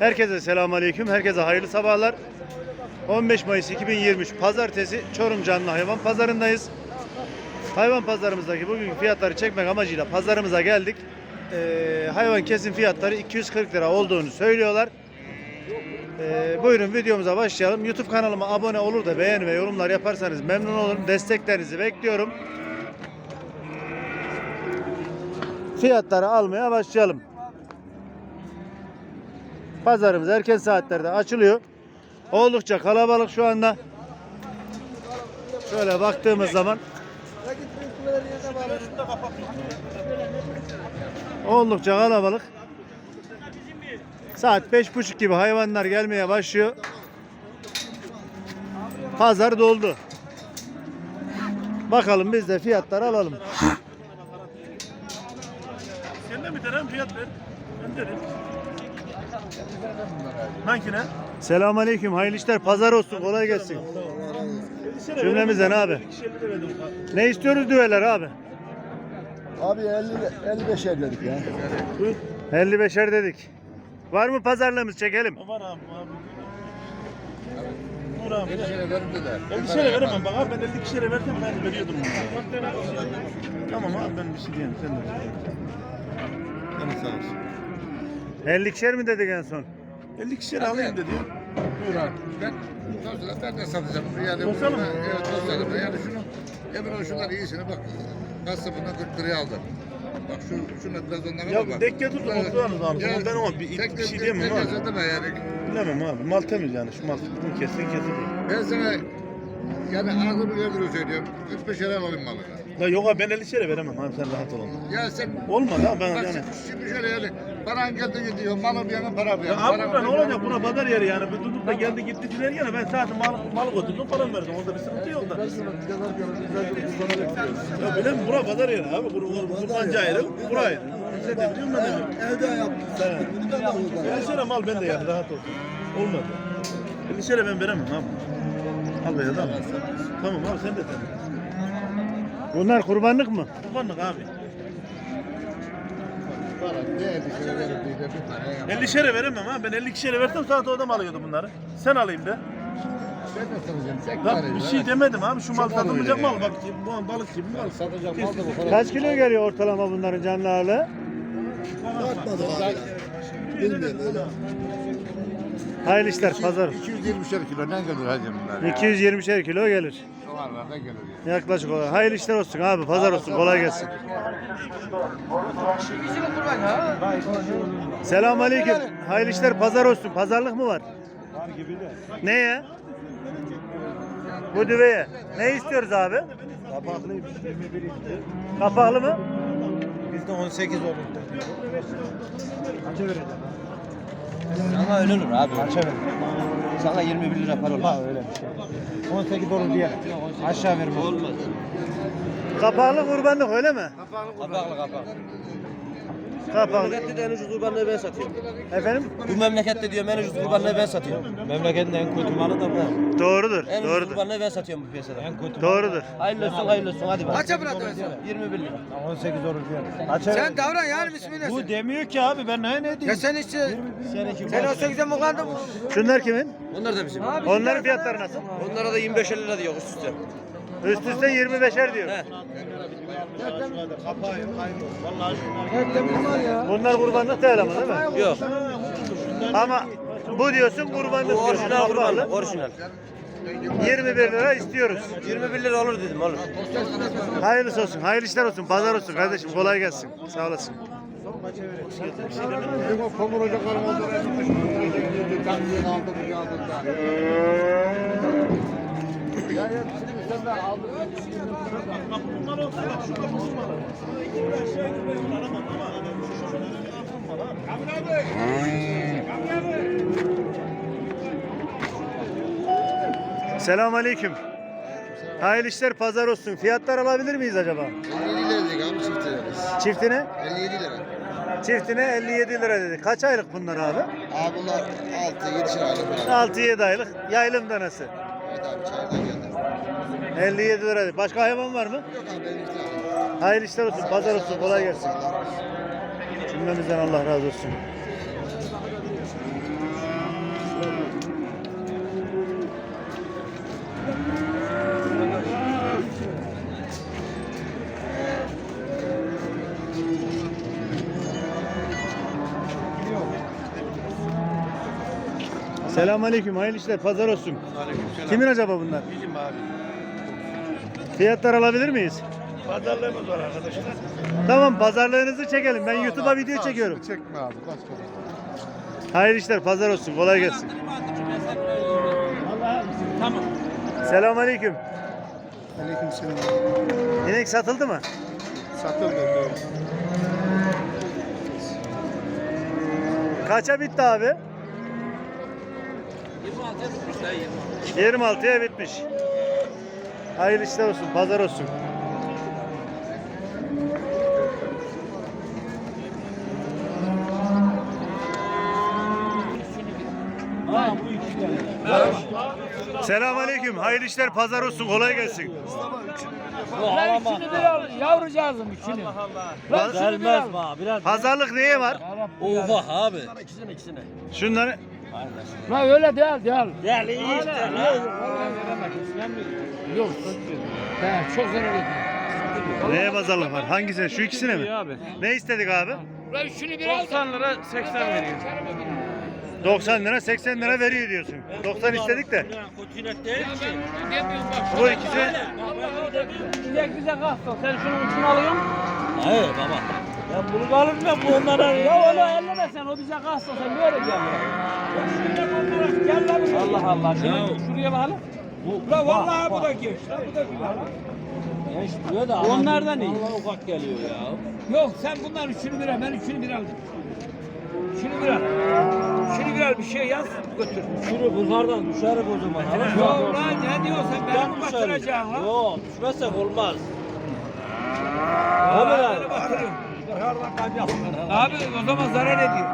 Herkese selamünaleyküm. Herkese hayırlı sabahlar. 15 Mayıs 2023 Pazartesi Çorum Canlı Hayvan Pazarındayız. Hayvan pazarımızdaki bugünkü fiyatları çekmek amacıyla pazarımıza geldik. Ee, hayvan kesim fiyatları 240 lira olduğunu söylüyorlar. Ee, buyurun videomuza başlayalım. YouTube kanalıma abone olur da beğeni ve yorumlar yaparsanız memnun olurum. Desteklerinizi bekliyorum. Fiyatları almaya başlayalım. Pazarımız erken saatlerde açılıyor. Oldukça kalabalık şu anda. Şöyle baktığımız zaman oldukça kalabalık. Saat beş buçuk gibi hayvanlar gelmeye başlıyor. Pazar doldu. Bakalım biz de fiyatları alalım. Sen de bir tane fiyat ver. Ben derim. Hangine? Selamünaleyküm. Hayırlı işler. Pazar olsun. Kolay gelsin. Cümlemizden abi. Ne istiyoruz düveler abi? Abi 50 55 dedik ya. 55'er dedik. Var mı pazarlığımız çekelim? Var abi abi. Vur abi. 50 lira verin dediler. 50 kişiye veremem bak abi ben 50 kişiye versem ben veriyordum. Tamam abi ben bir şey diyeyim sen de. Canın sağ olsun. 50'şer mi dedik en son? 50 kişiye alayım dedi. Buyur abi. Ben ben de satacağım. Yani Tozla mı? Evet tozla. Yani şunu Emre şunlar iyisini bak. Kasabına 40 liraya aldım. Bak şu şuna biraz onlara Ya bak. denk getir de oturalım abi. Ya, Ben ama bir, tek bir şey diyemem abi. yani. Bilemem abi. Mal temiz yani. Şu mal bunu kesin kesin. Ben sana yani ağzımı gördüğünü söylüyorum. 45 lira alayım malını. La yok abi ben 50 kişiye veremem abi sen rahat ol. Ya sen Olmadı abi ben Bak yani. şimdi şöyle yani paran geldi gidiyor malı bir yana para bir Ya abi Para- burada ne olacak buna pazar yeri yani. Bir tutup da geldi gitti diler yana ben zaten mal, malı götürdüm param verdim. Orada bir sıkıntı yok da. Ya bilen mi? Bura pazar yeri abi. Bura kurbancı ayrı, bura ayrı. Sen de biliyor musun? Evde yaptım. Ben şöyle mal ben de yani rahat ol. Olmadı. 50 şöyle ben veremem abi. Al be ya da al. Tamam abi sen de tamam. Bunlar kurbanlık mı? Kurbanlık abi. Para ne bir şey verir diye bir tane yap. 50 şere veremem abi. Ben 50 kişiye versem saat orada mı alıyordum bunları? Sen alayım de. Tek Lan tane bir şey demedim abi. Şu mal Çok mal satılmayacak öyle mal. Bak bu balık gibi mal. Satacağım mal da bu para. Kaç kilo geliyor ortalama bunların canlı ağırlığı? Satmadık abi. Bilmiyorum. Hayırlı işler pazar. 220 kilo ne gelir hacım bunlar ya? 220'şer kilo gelir. Gelir ya. Yaklaşık olarak. Hayırlı işler olsun abi. Pazar olsun. Kolay gelsin. Selamünaleyküm. Hayırlı işler pazar olsun. Pazarlık mı var? Var gibi de. Ne ya? Bu düveye. Ne istiyoruz abi? Kapaklıymış. 21 istiyor. Kapaklı mı? Bizde 18 olur. Kaça vereceğim? Sana öyle olur abi. Kaça ver? Sana 21 lira para olur. Ha öyle bir şey. 18 olur diye. Aşağı verme. Olmaz. Kapaklı kurbanlık öyle mi? Kapaklı kapak. Bu Kapaklı. Memlekette de en ucuz kurbanlığı ben satıyorum. Efendim? Bu memlekette diyorum en ucuz kurbanlığı ben satıyorum. Memleketin en kötü malı da bu. Doğrudur. En ucuz Doğrudur. kurbanlığı ben satıyorum bu piyasada. En kötü. Doğrudur. Hayırlı olsun hayırlı olsun hadi bak. Kaça bıraktın 21 lira. 18 olur diye. Sen davran yani bismillah. Bu demiyor ki abi ben ne ne Ya diyeyim? sen işte sen 18'e mi kaldın? Şunlar kimin? Onlar da bizim. Onların fiyatları nasıl? Onlara da 25 lira diyor üst üste. Üst üste 25'er diyor. He. Bunlar kurbanlık değil ama değil mi? Yok. Ama bu diyorsun Bu kurbanlık diyorsun. orijinal kurbanlık. Kapaklı. Orijinal. 21 lira istiyoruz. 21 lira olur dedim oğlum. Hayırlısı olsun, hayırlı işler olsun, pazar olsun kardeşim. Kolay gelsin. Sağ olasın. Bu yağdığında. Bunlar olsa bak. Aşağı aramam ama. Selamun aleyküm. Hayırlı işler, pazar olsun. Fiyatlar alabilir miyiz acaba? 57 lira dedik abi çift lirası. Çiftine? 57 lira. Çiftine 57 lira dedi. Kaç aylık bunlar abi? Abi bunlar 6 7 lira alır. 6-7 aylık. Yaylım danası. Evet abi çaydan geldi. 57 lira. Başka hayvan var mı? Yok abi benim. Hayırlı işler olsun. Pazar olsun. Kolay gelsin. Cümlemizden Allah razı olsun. Selamünaleyküm. Hayırlı işler. Pazar olsun. Aleyküm selam. Kimin acaba bunlar? Bizim abi. Fiyatlar alabilir miyiz? Pazarlığımız var arkadaşlar. Tamam pazarlığınızı çekelim. Ben YouTube'a video çekiyorum. Çekme abi. Başka. Hayırlı işler. Pazar olsun. Kolay gelsin. Tamam. Selamünaleyküm. Aleyküm selam. İnek satıldı mı? Satıldı. doğru. Kaça bitti abi? 26'ya bitmiş. Hayırlı işler olsun, pazar olsun. Selamünaleyküm. Hayırlı işler, pazar olsun. Kolay gelsin. Ben üçünü bir al. Yavrucağızım üçünü. Ben üçünü bir al. Pazarlık neye var? Oha abi. Şunları La öyle değil değil. Gel iyi işte. Yok vallahi veremem. Yok. Ben çok zarar ediyorum. neye pazarlık var? Hangisine? Şu ikisine mi? Ne istedik abi? La üçünü bir al. 90 lira 80 veriyor. 90 lira 80 lira veriyor diyorsun. 90 istedik de. Kotinet değil Ben bunu demiyorum bak. Bu ikisi İnek bize kalktı. Sen şunun ucunu alıyorsun. Hayır baba. Ben bunu alırım ben bu onlara. Ya onu elleme sen. O bize kalktı. Sen böyle gel. Gel lan buraya. Allah Allah. Şunu, şuraya bakalım. Bu, la vallahi bu da geç. La bu da güzel. Genç diyor da. Onlardan iyi. Allah ufak geliyor ya. Yok sen bundan üçünü bir al. Ben üçünü bir aldım. Üçünü bir al. Üçünü bir al. Bir şey yaz götür. Şunu bunlardan düşerim o zaman. Yok lan ne diyorsun? Beni mi batıracaksın lan? Yok düşmezsek olmaz. Abi lan. Abi o zaman zarar ediyor.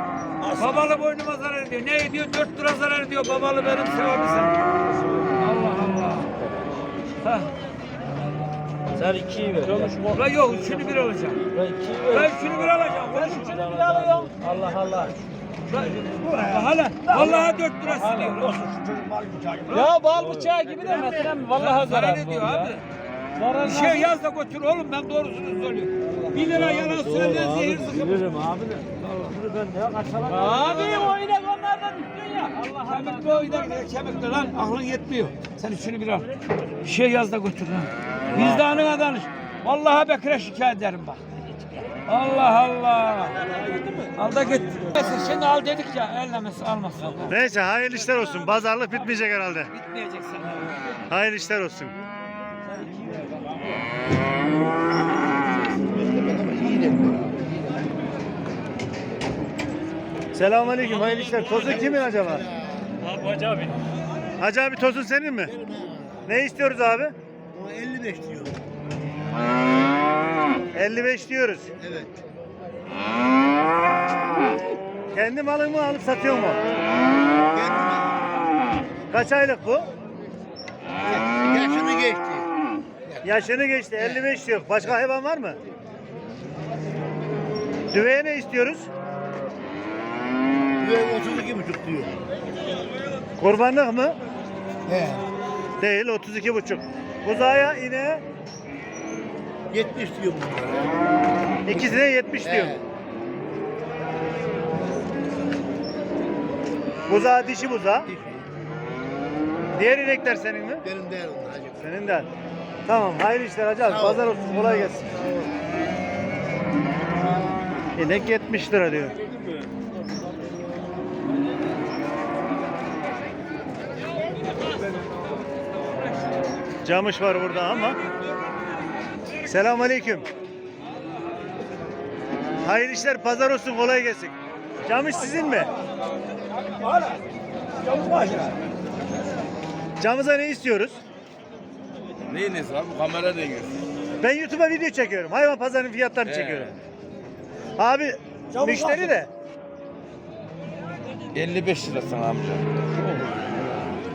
Babalı boynuma zarar ediyor. Ne ediyor? 4 lira zarar ediyor. Babalı benim sevabı sen. Ha. Sen ikiyi ver. La yok üçünü bir alacağım. Ben ikiyi La ver. üçünü bir alacağım. Ben üçünü bir alıyorum. Allah Allah. Hala vallahi 4 lirası diyor. Ya bal bıçağı gibi de mesela vallahi zarar ediyor abi. Bir şey yaz da götür oğlum ben doğrusunu söylüyorum. 1 lira yalan söylemez zehir sıkı. Bilirim abi de. Bunu ben ne kaçamak. Abi o inek onlardan Kemikli o inek kemikli lan aklın yetmiyor. Sen üçünü bir al. Bir şey yaz da götür lan. Vicdanına danış. Vallahi Bekir'e şikayet ederim bak. Allah Allah. Al da git. Neyse şimdi al dedik ya ellemesi almasın. Neyse hayırlı işler olsun. Pazarlık bitmeyecek herhalde. Bitmeyecek sana. Hayırlı işler olsun. Selamünaleyküm. Hayırlı işler. Tosun kimin acaba? Hacı abi. Hacı abi tosun senin mi? Ne istiyoruz abi? 55 diyor. 55 diyoruz. Evet. Kendi malın mı alıp satıyor mu? Kaç aylık bu? Yaşını geçti. Yaşını geçti. 55 diyor. Başka hayvan var mı? Düveye ne istiyoruz? Ve 32 buçuk diyor. Kurbanlık mı? He. Değil 32 buçuk. Buzaya ineğe 70 diyor bunlar. ikisine 70 diyor. He. Buzağı dişi buzağı. Dişi. Diğer inekler senin mi? Benim değer onlar hacı. Senin de. Tamam hayırlı işler hacı abi. Sağ ol. Pazar olsun kolay gelsin. İnek 70 lira diyor. Camış var burada ama. Selamünaleyküm. Hayırlı işler pazar olsun kolay gelsin. Camış sizin mi? Camıza ne istiyoruz? Neyiniz abi? Kamera deniyor. Ben YouTube'a video çekiyorum. Hayvan pazarının fiyatlarını He. çekiyorum. Abi müşteri de 55 lirasın amca.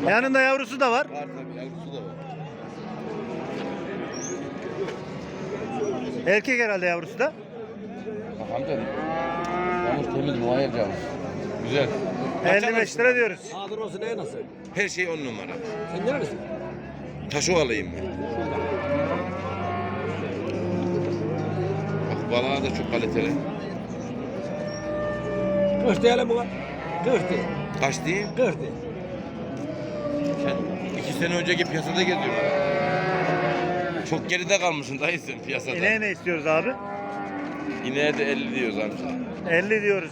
yanında yavrusu da var. Var tabii yavrusu da var. Erkek herhalde yavrusu da. Bak amca. Yalnız temiz muayyer yalnız. Güzel. 55 lira diyoruz. Adır olsun ne nasıl? Her şey on numara. Sen nerelisin? Taşı alayım ben. Bak balığa da çok kaliteli. Kırk diyelim buna. Kırk de. Kaç diyeyim? Kırk de. Sen iki sene önceki piyasada geziyorsun. Çok geride kalmışsın dayı sen piyasada. İneğe ne istiyoruz abi? İneğe de 50 diyoruz amca. 50 diyoruz.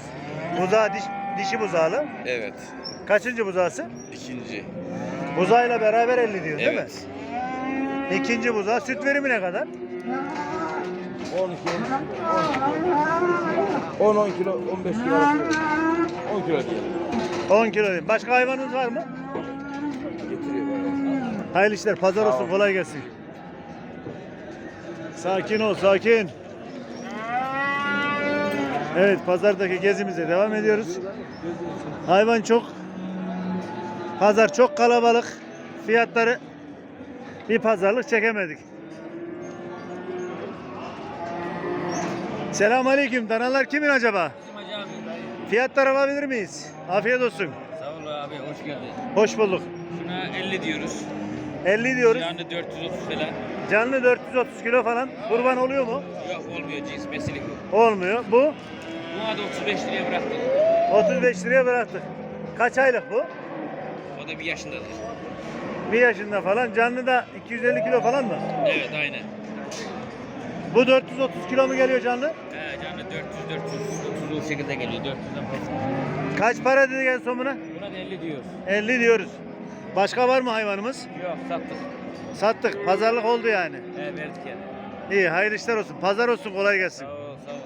Buzağı diş, dişi buzağlı. Evet. Kaçıncı buzağısı? İkinci. Buzağıyla beraber 50 diyor değil Evet. mi? İkinci buzağı. Süt verimi ne kadar? 10-10 kilo, 15 kilo arası. 10 kilo diyelim. 10 kilo değil. Başka hayvanınız var mı? Getiriyor. Hayırlı işler. Pazar olsun. ol. Kolay gelsin. Sakin ol. Sakin. Evet. Pazardaki gezimize devam ediyoruz. Hayvan çok. Pazar çok kalabalık. Fiyatları bir pazarlık çekemedik. Selamünaleyküm. aleyküm. Danalar kimin acaba? Fiyatlar alabilir miyiz? Afiyet olsun. Sağ ol abi hoş geldin. Hoş bulduk. Şuna 50 diyoruz. 50 diyoruz. Yani 430 falan. Canlı 430 kilo falan. Kurban oluyor mu? Yok olmuyor cins besilik bu. Olmuyor. Bu Buna da 35 liraya bıraktık. 35 liraya bıraktık. Kaç aylık bu? O da bir yaşındadır. Bir yaşında falan. Canlı da 250 kilo falan mı? Evet aynen. Bu 430 kilo mu geliyor canlı? He canlı 400 430 o şekilde geliyor 400'den fazla. Kaç para dedik en son buna? Buna da 50 diyoruz. 50 diyoruz. Başka var mı hayvanımız? Yok sattık. Sattık. Pazarlık oldu yani. He verdik yani. İyi hayırlı işler olsun. Pazar olsun kolay gelsin. Sağ ol sağ ol.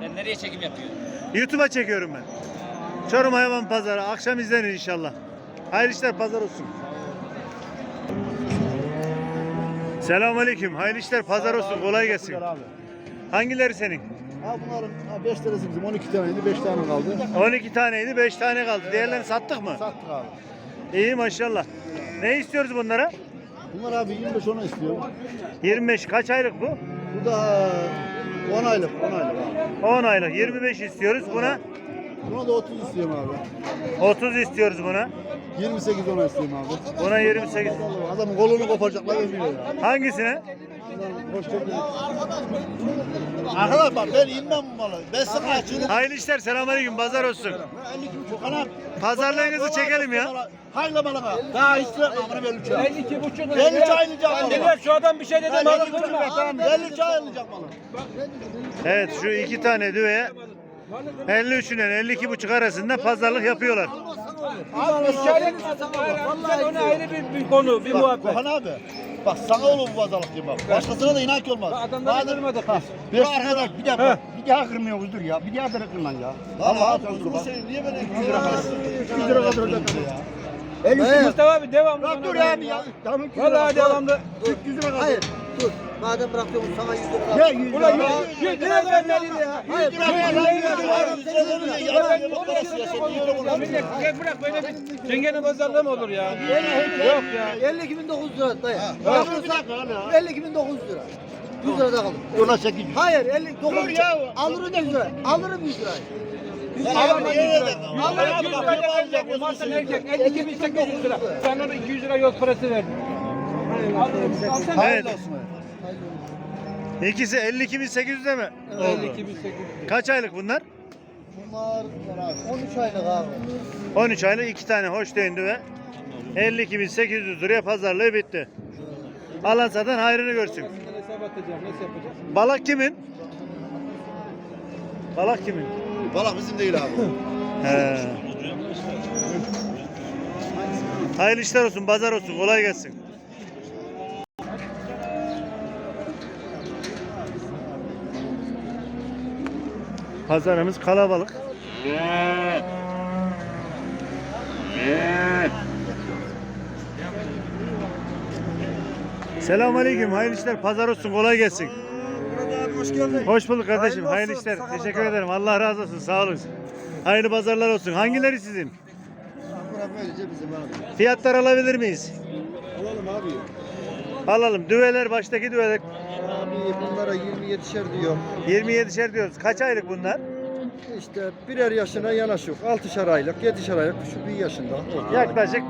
Sen nereye çekim yapıyorsun? YouTube'a çekiyorum ben. Çorum Hayvan Pazarı. Akşam izlenir inşallah. Hayırlı işler pazar olsun. Selamünaleyküm. Hayırlı işler pazar olsun. Kolay gelsin. Abi. Hangileri senin? Ha bunların 5 tanesi bizim 12 taneydi 5 tane kaldı. 12 taneydi, 5 tane kaldı. Diğerlerini sattık mı? Sattık abi. İyi maşallah. Ne istiyoruz bunlara? Bunlar abi 25 ona istiyor. 25 kaç aylık bu? Bu da 10 aylık 10 aylık abi. 10 aylık. 25 istiyoruz. Buna Buna da 30 istiyorum abi. 30 istiyoruz buna. 28 ona istiyorum abi. Buna 28. Adamın kolunu koparacaklar ölmüyor ya. Hangisine? Arkadaş bak ben inmem bu malı. Ben sana açıyorum. Hayırlı işler. Selamünaleyküm. Pazar olsun. 52 anam. Pazarlığınızı çekelim ya. Hayla malına. Daha istiyor amına ben uçağı. 52 buçuk lira. 50 çay alacak malı. Dile şu adam bir şey dedi. Ben malı 50 buçuk kırma. tamam 50 çay alacak malı. Evet şu iki tane düveye 53 ile 52 buçuk arasında pazarlık yapıyorlar. Abi şöyle Vallahi ona ayrı bir, bir konu, bir Bak muhabbet. Kohan abi. Bak sana olur bu pazarlık diye bak. Başkasına da inan ki olmaz. Adamları Madem- kırmadık Ha, biz. Bir arkadaş bir daha bir daha kırmıyoruz dur ya. Bir daha bırakın lan ya. Allah abi bu şey niye böyle 200 lira kadar 200 lira kadar ödedin ya. Elisi Mustafa abi devamlı. Bak bana dur ver abi ya. Tamam 200 Vallahi devamlı. 300 lira kadar. Hayır. Dur. Madem bırakıyorum sana 100 lira. Ya 100 Ulan lira. 100 100 lira vermedin ya. Hayır. 100 lira ver lan 100 lira. 100 lira olur ya. Millet gel bırak böyle bir cengenin pazarlığı mı olur ya? Yok ya. 52.900 lira dayı. Ya. 52.900 lira. 100 lira da kalır. Ona 800. Hayır 59 Dur ya. Alırım 100 lira. Alırım 100 lirayı. Abi niye öyle? Alırım 100 lira alacak. O Mart'ın erkek 52 bin 800 lira. Sen ona 200 lira yol parası verdin. Alsana. Evet. İkisi 52.800'de mi? 52 bin 800 Kaç aylık bunlar? Bunlar abi 13 aylık abi. 13 aylık iki tane hoş değindi ve 52.800 liraya pazarlığı bitti. Alan satan hayrını görsün. Hesap atacağım. Nasıl yapacağız? Balak kimin? Balak kimin? Balak bizim değil abi. He. Hayırlı işler olsun, pazar olsun, kolay gelsin. Pazarımız kalabalık. Selamünaleyküm, hayırlı işler, pazar olsun, kolay gelsin. Hoş geldin. Hoş bulduk kardeşim. Hayırlı Hayırlı, olsun, işler. sağ ol Teşekkür abi. ederim. Allah razı olsun. Sağ olun. Hayırlı pazarlar olsun. Hangileri sizin? Bırak böylece bizim abi. Fiyatlar alabilir miyiz? Alalım abi. Alalım. Düveler baştaki düveler Abi bunlara 27'şer diyor. 27'şer diyoruz. Kaç aylık bunlar? İşte birer yaşına yanaşıyor. 6'şer aylık, 7'şer aylık. Şu bir yaşında. Yaklaşık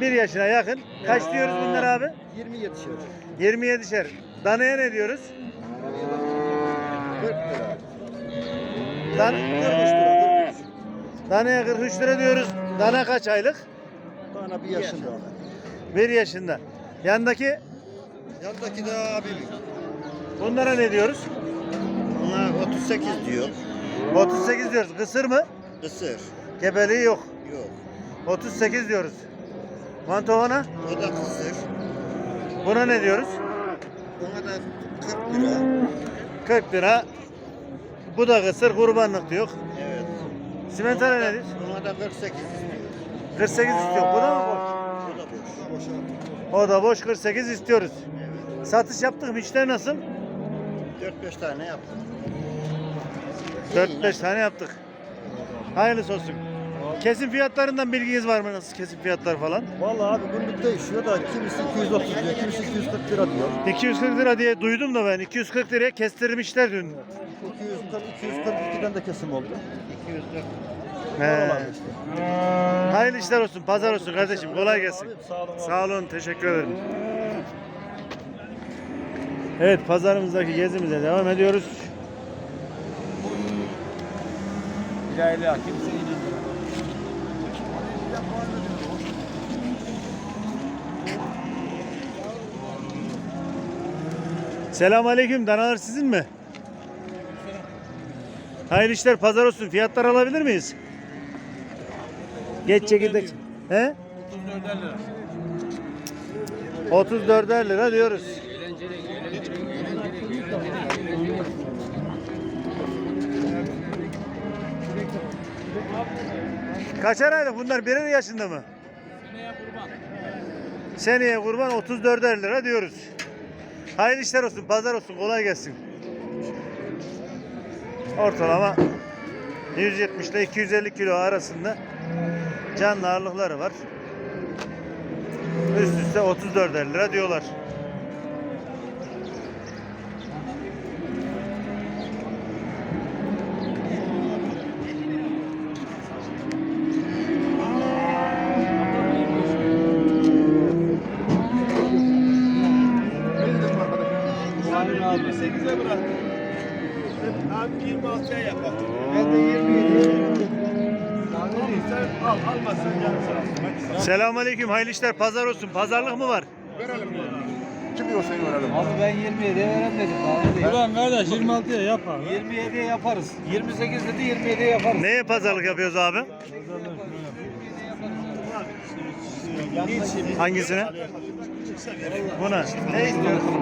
bir yaşına yakın. Kaç diyoruz bunlar abi? 27'şer. 27'şer. Danaya ne diyoruz? 40 lira. Dan 43 lira. 43. Danaya 43 lira diyoruz. Dana kaç aylık? Bana bir yaşında. Bir yaşında. Yandaki Yandaki de abim. Bunlara ne diyoruz? Bunlar 38 diyor. 38 diyoruz. Kısır mı? Kısır. Gebeliği yok. Yok. 38 diyoruz. Mantovana O da kısır. buna ne diyoruz? Ona da 40 lira. 40 lira. Bu da kısır kurbanlık diyor. Evet. Simentale ne diyoruz? Ona da 48 istiyor. 48 istiyor. Bu da mı boş? O da boş. O da boş 48 istiyoruz. Satış yaptık mı? İşler nasıl? 4-5 tane yaptım. 4-5 tane yaptık. Hayırlısı olsun. Kesim fiyatlarından bilginiz var mı? Nasıl kesim fiyatlar falan? Vallahi abi günlük değişiyor da kimisi 230 diyor, kimisi 240 lira diyor. 240 lira diye duydum da ben. 240 liraya kestirmişler dün. 240 242'den de kesim oldu. 240. He. Hayırlı işler olsun, pazar olsun kardeşim. Kolay gelsin. Sağ olun. Sağ olun, teşekkür ederim. Evet, pazarımızdaki gezimize devam ediyoruz. İlayla kimse inanmıyor. Selamun Aleyküm, danalar sizin mi? Hayırlı işler, pazar olsun. Fiyatlar alabilir miyiz? Geç çekirdek. He? 34'er lira diyoruz. Kaçar aylık bunlar birer yaşında mı? Seneye kurban 34'er lira diyoruz. Hayırlı işler olsun, pazar olsun, kolay gelsin. Ortalama 170 ile 250 kilo arasında canlı ağırlıkları var. Üst üste 34'er lira diyorlar. Selamünaleyküm, hayırlı işler, pazar olsun. Pazarlık mı var? Kim diyorsa verelim. Abi ben 27'ye verem dedim. Abi. Ulan kardeş 26'ya yap abi. 27'ye yaparız. 28 dedi 27'ye yaparız. Neye pazarlık yapıyoruz abi? Hangisine? Buna. Ne istiyorsun?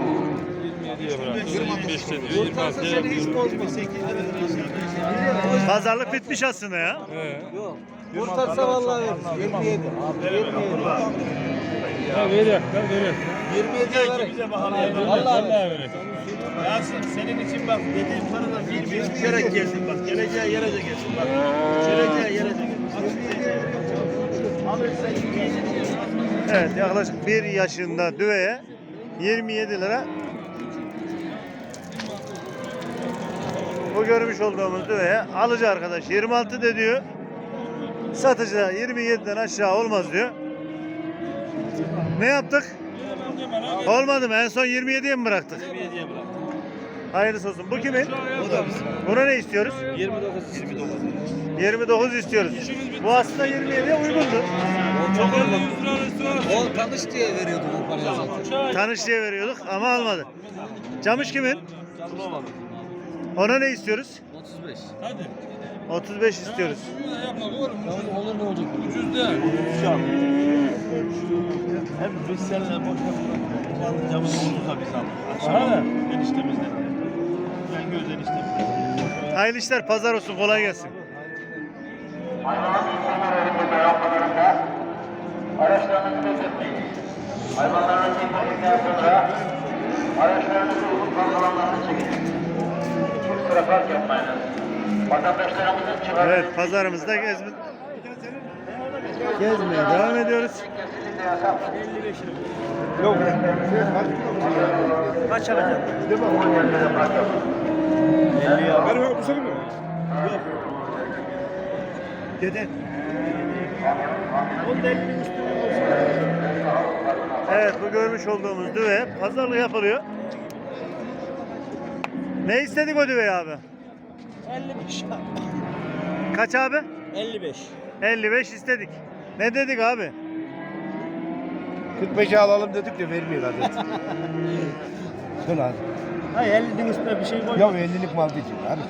27'ye bırak. 25'te diyor 26'ya yapıyor. Pazarlık bitmiş aslında ya. He. Kurtarsa vallahi veririz. 27. Abi 27. Ha verir, ver verir. 27'ye veririz. Vallahi Vallahi veririz. verir. Yasin senin için bak dediğim paradan bir bir düşerek gelsin bak. Geleceğe yere de gelsin bak. Geleceğe yere de gelsin. Alırsa Evet yaklaşık 1 yaşında düveye 27 lira. Bu görmüş olduğumuz düveye alıcı arkadaş 26 de diyor. Satıcı da 27'den aşağı olmaz diyor. Ne yaptık? Olmadı mı? En son 27'ye mi bıraktık? 27'ye bırak. Hayırlısı olsun. Bu kimin? O da bizim. Buna ne istiyoruz? 29. 29. 29 istiyoruz. Bu aslında 27'ye uygundu. O tanış diye veriyordu bu parayı zaten. Tanış diye veriyorduk ama almadı. Camış kimin? Ona ne istiyoruz? 35. 35 istiyoruz. Olur ne olacak? Hem biz seninle boş boş camı olursa biz alırız. Aşağıda eniştemizde. Ben göz eniştemizde. Hayırlı işler, pazar olsun, kolay gelsin. Hayvanat hekimleri beraberinde araçlarınızı bekletmeyin. Hayvanların getirdikten sonra araçlarınızı uygun park alanlarına çekin. Çok sıra park yapmayınız. Evet, pazarımızda gezme... gezmeye devam ediyoruz. yasak. Kaç. Benim yok bu senin mi? Yok. Dede. Evet, bu görmüş olduğumuz düve pazarlık yapılıyor. Ne istedik o düveyi abi? 55. Kaç abi? 55. 55 istedik. Ne dedik abi? 45'e alalım dedik de vermiyor adet. Söyle hadi. Hayır 50'nin üstüne bir şey koy. Ya 50'lik mal diyeceğim. Hadi.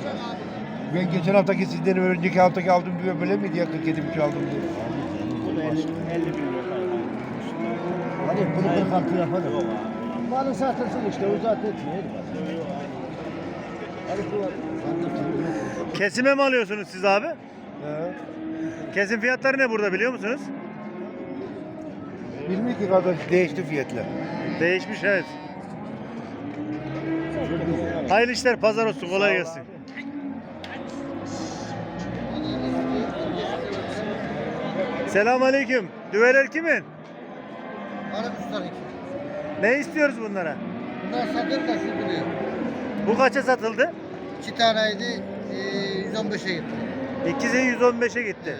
Ben geçen haftaki sizden önceki haftaki aldım diyor böyle miydi ya 47 buçuk aldım diyor. Bu da 50, 50 bin lira. Hadi bunu 46 yapalım. Malın satılsın işte uzat etmeyelim. Kesime mi alıyorsunuz siz abi? He. Kesim fiyatları ne burada biliyor musunuz? Bilmiyor ki kardeş değişti fiyatlar. Değişmiş evet. Hayırlı işler pazar olsun kolay gelsin. Selam aleyküm. Düveler kimin? İki. Ne istiyoruz bunlara? Bunlar satır da şu duruyor. Bu kaça satıldı? İki taneydi, e, 115'e gitti. İkisi 115'e gitti.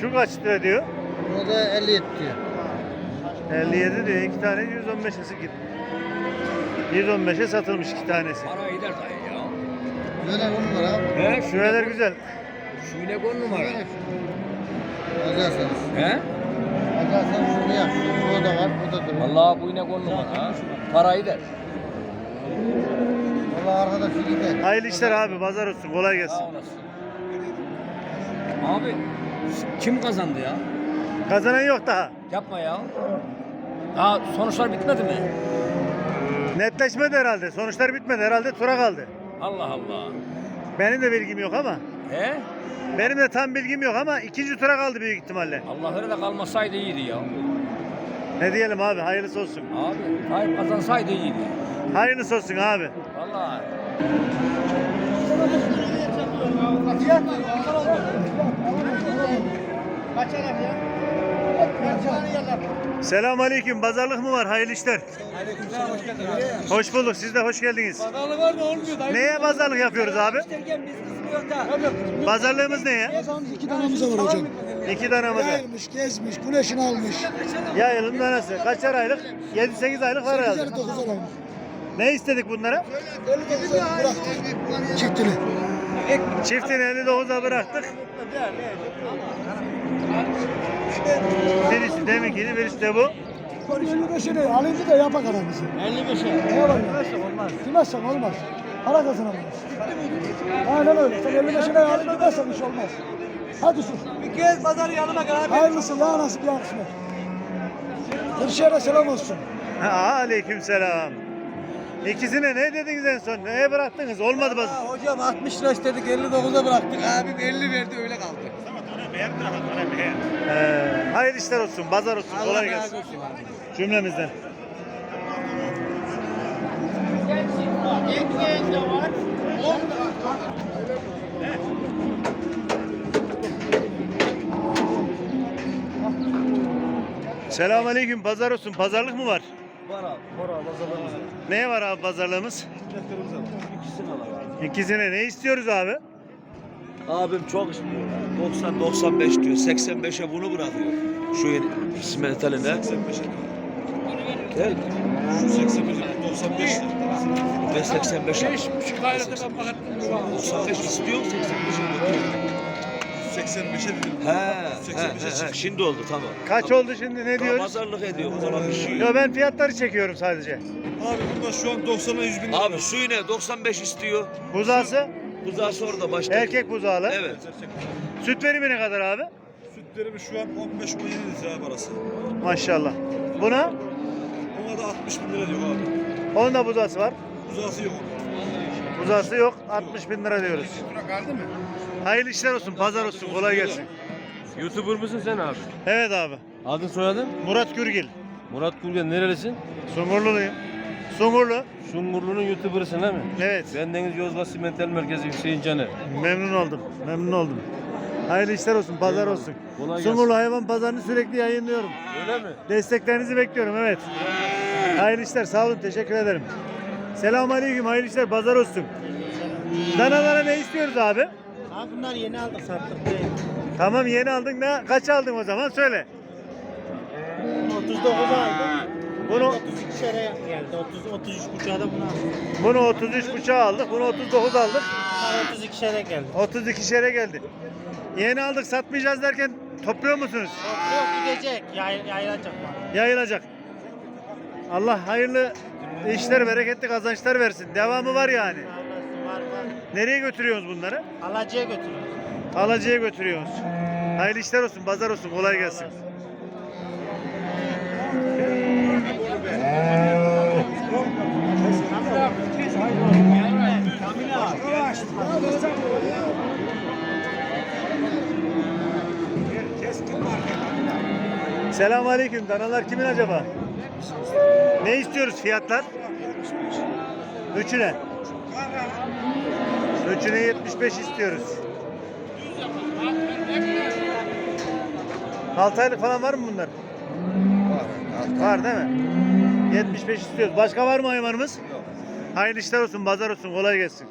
Şu kaç lira diyor? O da 57 diyor. 57 diyor. İki tane 115'e gitti. 115'e satılmış iki tanesi. Para gider dayı ya. Böyle on numara abi. He? Şureler güzel. Şu inek on numara. Alacaksanız. He? Alacaksanız şunu yap. Şu da var, bu da duruyor. Vallahi bu inek on numara. Para gider. Valla arkadaşı gider. Hayırlı işler abi. Pazar olsun. Kolay gelsin. Sağ olasın. Abi kim kazandı ya? Kazanan yok daha. Yapma ya. Daha sonuçlar bitmedi mi? Netleşmedi herhalde. Sonuçlar bitmedi. Herhalde tura kaldı. Allah Allah. Benim de bilgim yok ama. He? Benim de tam bilgim yok ama ikinci tura kaldı büyük ihtimalle. Allah öyle de kalmasaydı iyiydi ya. Ne diyelim abi hayırlısı olsun. Abi Tayyip kazansaydı iyiydi. Hayırlısı olsun abi. Vallahi. Selam aleyküm. Pazarlık mı var? Hayırlı işler. Hoş bulduk. Siz de hoş geldiniz. Pazarlık var da olmuyor dayı. Neye pazarlık yapıyoruz abi? Pazarlığımız ne ya? iki tanemize var hocam. İki tane mı? Yayılmış, gezmiş, güneşini almış. Yayılım danası. Kaçar aylık? 7-8 aylık var herhalde. 9 almış. Ne istedik bunlara? 59'a bıraktık. Çiftini. Çiftini 59'a bıraktık. Birisi deminkini, birisi de bu. 25'ini alayım da yapak aramızı. 55'e. Ne var ya? Olmaz. Demezsen olmaz. Para kazanamayız. Aynen öyle. Sen 55'ine alayım demezsen iş olmaz. Hadi sus. Bir kez pazar yanıma gel. Hayırlısı ya nasip ya kısmet. Kırşehir'e selam olsun. Ha, aleyküm selam. İkisine ne dediniz en son? Neye bıraktınız? Olmadı pazar. Hocam 60 lira istedik 59'a bıraktık. Abim 50 verdi öyle kaldı. Ee, hayırlı işler olsun, pazar olsun, kolay gelsin. Cümlemizden. Selamun aleyküm, pazar olsun. Pazarlık mı var? Var abi. Var abi pazarlarımız. Neye var abi pazarlığımız? İkisini alalım. İkisine ne istiyoruz abi? Abim çok istiyor. 90 95 diyor. 85'e bunu bırakıyor. Şu yeni simentaline. 85'e. Gel. Şu 85'e 95 Ben 85'e. Beş buçuk ayrıca ben baktım. 95 istiyor 85'e. 85'e dedim. He, he, he, he, şimdi oldu tamam. Kaç oldu şimdi ne Daha diyoruz? Pazarlık ediyor falan bir şey. Yo ben fiyatları çekiyorum sadece. Abi burada şu an 90'a 100 bin lira. Abi su yine 95 istiyor. Buzağısı Buzağısı orada başta. erkek buzağlı. Evet. Süt verimi ne kadar abi? Sütlerimiz şu an 15-17 litre arası. Maşallah. Buna Ona da 60 bin lira diyor abi. onun da buzağısı var. Uzası yok. Buzağısı yok. 60 bin lira diyoruz. Hayırlı işler olsun. Pazar olsun. Kolay gelsin. Youtuber mısın sen abi? Evet abi. Adın soyadın? Murat Gürgil. Murat Gülgen nerelisin? Sungurluluyum. Sungurlu. Sungurlu'nun YouTuber'ısın değil mi? Evet. Ben Deniz Yozgat Simental Merkezi Hüseyin Caner. Memnun oldum. Memnun oldum. Hayırlı işler olsun. Pazar olsun. Kolay gelsin. Sungurlu hayvan pazarını sürekli yayınlıyorum. Öyle mi? Desteklerinizi bekliyorum. Evet. Hayırlı işler. Sağ olun. Teşekkür ederim. Selamun Aleyküm. Hayırlı işler. Pazar olsun. Danalara ne istiyoruz abi? Abi bunlar yeni aldık sattık. Tamam yeni aldın. Ne, kaç aldın o zaman? Söyle. 39'a aldık. Bunu 32 şere geldi. 30 33 buçuğa da bunu aldık. bunu 33 buçuğa aldık. Bunu 39 aldık. 32 şere geldi. 32 şere geldi. Yeni aldık satmayacağız derken topluyor musunuz? Yok gidecek, yay, yayılacak. Yayılacak. Allah hayırlı işler, bereketli kazançlar versin. Devamı var yani. Nereye götürüyorsunuz bunları? Alacıya götürüyoruz. Alacıya götürüyoruz. Hayırlı işler olsun, pazar olsun, kolay gelsin. Selamun Aleyküm. Danalar kimin acaba? Ne istiyoruz fiyatlar? Üçüne. Üçüne 75 istiyoruz. 6 aylık falan var mı bunlar? Var değil mi? 75 istiyoruz. Başka var mı hayvanımız? Yok. Hayırlı işler olsun, pazar olsun, kolay gelsin.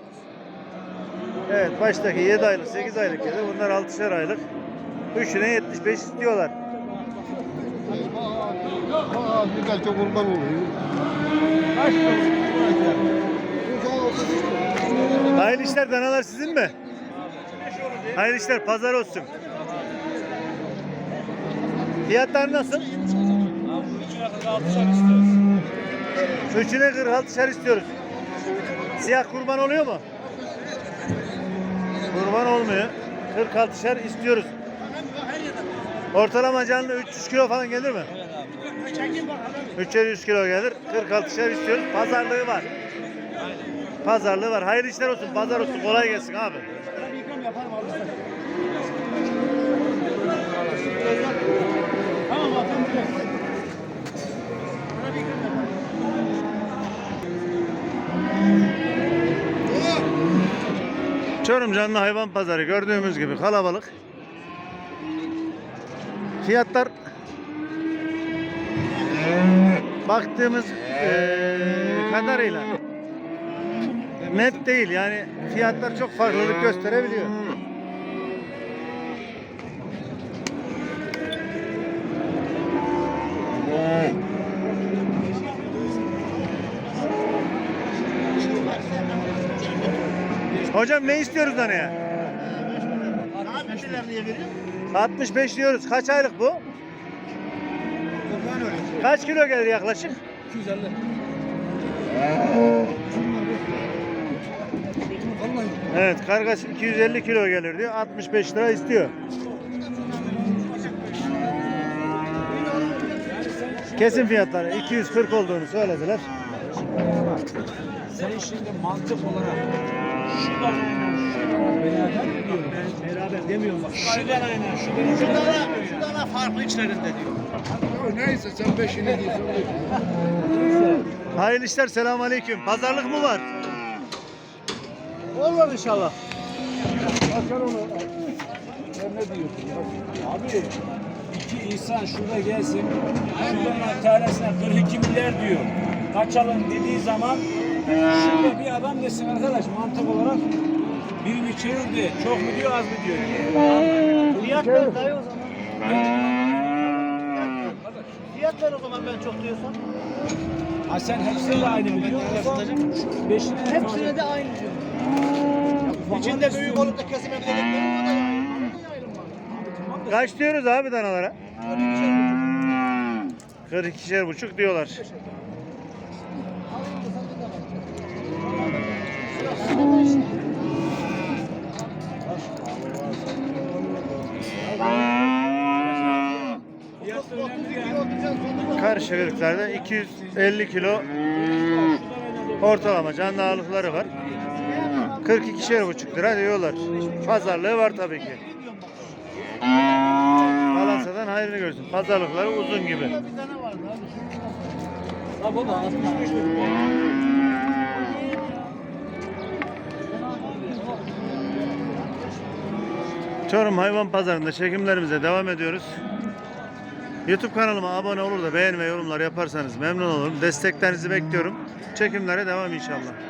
Evet, baştaki 7 aylık, 8 aylık gibi. Bunlar 6'şer aylık. Üçüne 75 istiyorlar. Çok kurban oluyor. Hayırlı işler, danalar sizin mi? Hayırlı işler, pazar olsun. Fiyatlar nasıl? Üçüne 46'şer istiyoruz. Siyah kurban oluyor mu? Kurban olmuyor. 46'şer istiyoruz. Ortalama canlı 300 kilo falan gelir mi? 3'er 100 kilo gelir. 46'şer istiyoruz. Pazarlığı var. Pazarlığı var. Hayırlı işler olsun. Pazar olsun. Kolay gelsin abi. Çorum Canlı Hayvan Pazarı gördüğümüz gibi kalabalık. Fiyatlar baktığımız eee, kadarıyla net değil yani fiyatlar çok farklılık gösterebiliyor. Hocam ne istiyoruz danaya? 65 diyoruz. Kaç aylık bu? Kaç kilo gelir yaklaşık? 250. Evet, kargası 250 kilo gelir diyor. 65 lira istiyor. Kesin fiyatları 240 olduğunu söylediler. Sen şimdi mantık olarak şuradan aynen şuradan beraber mi diyorum? Beraber demiyorum bak. Şuradan aynen şuradan. Şuradan, şuradan farklı içlerinde diyor. Neyse sen beşini diyorsun. Hayırlı işler, selamun aleyküm. Pazarlık mı var? Olur inşallah. Abi iki insan şurada gelsin. Şuradan tanesine 42 milyar diyor. Kaçalım dediği zaman şurada bir adam desin arkadaş mantık olarak birini çevir de çok mu diyor az mı diyor. Fiyat ver dayı o zaman. Fiyat ver o zaman ben çok diyorsam. Ha sen hepsine de aynı biliyorsun. Beşine Hepsine de aynı diyor. İçinde büyük olup da yayılım. Kaç diyoruz abi danalara? 42'şer buçuk diyorlar. Karşılıklarda 250 kilo ortalama canlı ağırlıkları var. 42'şer buçuk lira diyorlar. Pazarlığı var tabii ki. Alansa'dan hayrını görsün. Pazarlıkları uzun gibi. Çorum Hayvan Pazarı'nda çekimlerimize devam ediyoruz. YouTube kanalıma abone olur da beğen ve yorumlar yaparsanız memnun olurum. Desteklerinizi bekliyorum. Çekimlere devam inşallah.